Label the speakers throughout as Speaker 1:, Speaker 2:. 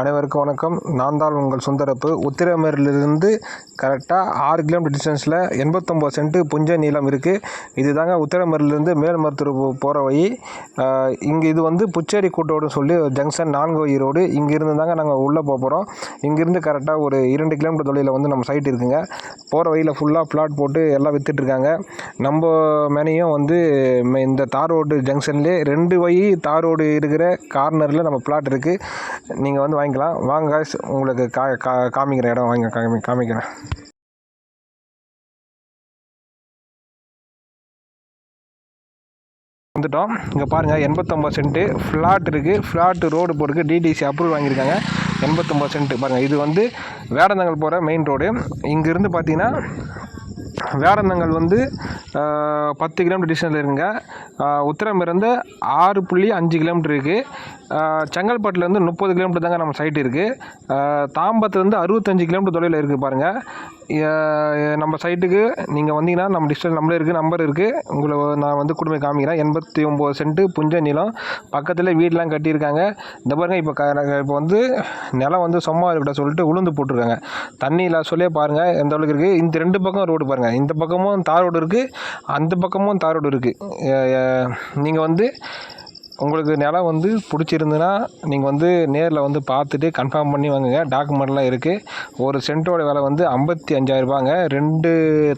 Speaker 1: அனைவருக்கும் வணக்கம். நான் தான் உங்கள் சுந்தரப்பு உத்திரமேரிலிருந்து கரெக்டாக ஆறு கிலோமீட்டர் டிஸ்டன்ஸில் எண்பத்தொம்போது சென்ட்டு புஞ்ச நீளம் இருக்குது இது தாங்க உத்திரமேரிலிருந்து மேல்மருத்தூர் போகிற வழி. இங்கே இது வந்து புச்சேரி கூட்டோடுன்னு சொல்லி ஜங்ஷன் நான்கு வழி ரோடு இங்கேருந்து தாங்க நாங்கள் உள்ளே போக போகிறோம் இங்கேருந்து கரெக்டாக ஒரு இரண்டு கிலோமீட்டர் தொலைவில் வந்து நம்ம சைட் இருக்குங்க. போகிற வழியில் ஃபுல்லாக பிளாட் போட்டு எல்லாம் விற்றுட்ருக்காங்க நம்ம மேனையும் வந்து இந்த தார் ரோடு ஜங்ஷன்லேயே ரெண்டு வழி தார் ரோடு இருக்கிற கார்னரில் நம்ம பிளாட் இருக்குது நீங்கள் வந்து வாங்கிக்கலாம். வாங்க காய்ஸ் உங்களுக்கு கா கா காமிக்கிற இடம் வாங்க காமி காமிக்கிறேன். வந்துட்டோம். இங்கே பாருங்கள் எண்பத்தொம்பது சென்ட்டு ஃப்ளாட் இருக்குது ஃப்ளாட் ரோடு போட்டுருக்கு டிடிசி அப்ரூவல் வாங்கியிருக்காங்க. எண்பத்தொம்பது சென்ட்டு பாருங்கள் இது வந்து வேடந்தங்கல் போகிற மெயின் ரோடு இங்கேருந்து பார்த்தீங்கன்னா வேடந்தங்கல் வந்து பத்து கிலோமீட்டர் டிஸ்டன்ஸில் இருக்குங்க. உத்தரம் இருந்து ஆறு புள்ளி அஞ்சு கிலோமீட்டர் இருக்குது செங்கல்பட்டுலேருந்து முப்பது கிலோமீட்டர் தாங்க நம்ம சைட் இருக்குது தாம்பத்துலேருந்து அறுபத்தஞ்சு கிலோமீட்டர் தொலைவில் இருக்குது பாருங்கள் நம்ம சைட்டுக்கு நீங்கள் வந்தீங்கன்னா நம்ம டிஸ்டன்ஸ் நம்மளே இருக்குது நம்பர் இருக்குது உங்களை நான் வந்து குடும்பம் காமிக்கிறேன். எண்பத்தி ஒம்பது சென்ட்டு புஞ்ச நிலம். பக்கத்தில் வீடெலாம் கட்டியிருக்காங்க. இந்த பாருங்கள் இப்போ க இப்போ வந்து நிலம் வந்து சும்மா இருக்கட்டும் சொல்லிட்டு உளுந்து போட்டிருக்காங்க. தண்ணி இல்லாத சொல்லே பாருங்கள் எந்த அளவுக்கு இருக்குது இந்த ரெண்டு பக்கம் ரோடு பாருங்கள் இந்த பக்கமும் தார் ரோடு இருக்குது அந்த பக்கமும் தார் ரோடு இருக்குது நீங்கள் வந்து உங்களுக்கு நிலம் வந்து பிடிச்சிருந்துன்னா நீங்கள் வந்து நேரில் வந்து பார்த்துட்டு கன்ஃபார்ம் பண்ணி வாங்குங்க. டாக்குமெண்ட்லாம் இருக்குது ஒரு சென்ட்டோட விலை வந்து ஐம்பத்தி அஞ்சாயிரரூபாங்க ரெண்டு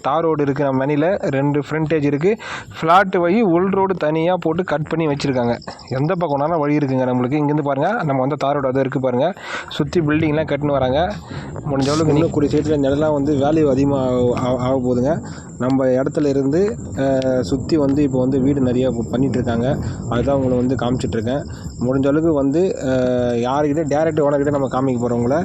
Speaker 1: தார் ரோடு இருக்குது நம்ம மணியில் ரெண்டு ஃப்ரண்டேஜ் இருக்குது ஃப்ளாட்டு வழி உள் ரோடு தனியாக போட்டு கட் பண்ணி வச்சுருக்காங்க. எந்த பக்கம்னாலும் வழி இருக்குங்க நம்மளுக்கு. இங்கேருந்து பாருங்கள் நம்ம வந்து தார் ரோடு அது இருக்குது பாருங்கள் சுற்றி பில்டிங்லாம் கட்டுன்னு வராங்க. முடிஞ்ச அளவுக்கு இன்னும் கூடிய சீட்டில் நிலம் வந்து வேல்யூ அதிகமாக ஆக போகுதுங்க. நம்ம இடத்துல இருந்து சுற்றி வந்து இப்போ வந்து வீடு நிறையா பண்ணிகிட்ருக்காங்க இருக்காங்க. அதுதான் உங்களை வந்து காமிச்சிட்ருக்கேன். முடிஞ்ச அளவுக்கு வந்து அஹ், டேரக்ட் ஓனர்கிட்ட நம்ம காமிக்க போகிறவங்கள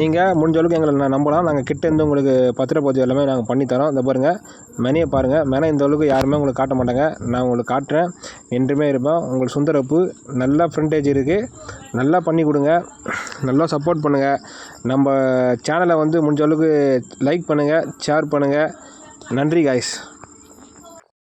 Speaker 1: நீங்கள் முடிஞ்ச அளவுக்கு எங்களை நான் நம்பலாம். நாங்கள் கிட்டேருந்து உங்களுக்கு பத்திரப்பதிவு எல்லாமே நாங்கள் பண்ணித்தரோம் இந்த பாருங்கள் மெனையை பாருங்கள் மெனை இந்த அளவுக்கு யாருமே உங்களுக்கு காட்ட மாட்டாங்க. நான் உங்களுக்கு காட்டுறேன். என்றுமே இருப்பேன். உங்களுக்கு சுந்தரப்பு நல்லா ஃப்ரண்டேஜ் இருக்குது நல்லா பண்ணி கொடுங்க. நல்லா சப்போர்ட் பண்ணுங்கள் நம்ம சேனலை வந்து முடிஞ்ச அளவுக்கு லைக் பண்ணுங்கள் ஷேர் பண்ணுங்கள் நன்றி காய்ஸ்